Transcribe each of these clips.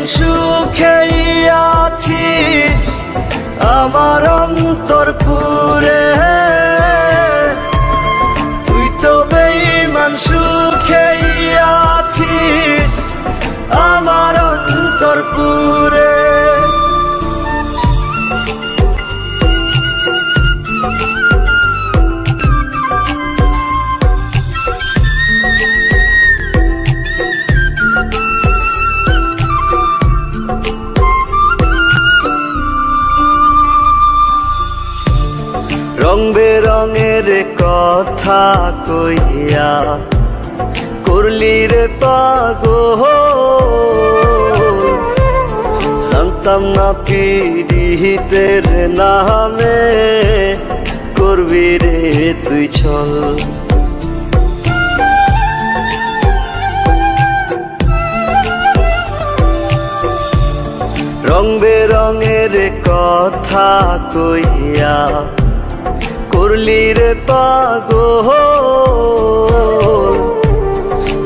বেইমান সুখেই আছি আমার অন্তর পুরে বেরঙের কথা কইয়া করলি রে পাগো জানতাম না পিরিহিতের নামে করবি রে তুই ছল রং বেরঙের কথা কইয়া করলি রে পাগো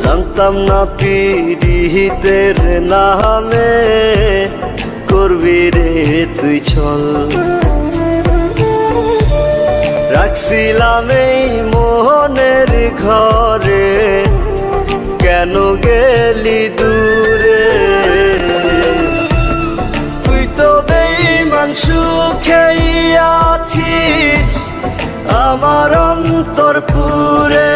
জানতাম না পিরিহিতের নামে করবি রে তুই ছল রাখছিলাম এই মোহনের ঘরে, কেন গেলি আমার অন্তর পুরে।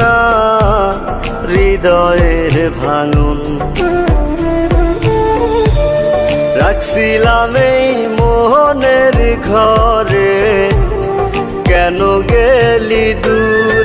না হৃদয়ের ভাঙন। রাখছিলাম এই মোহনের ঘরে কেন গেলি দূরে?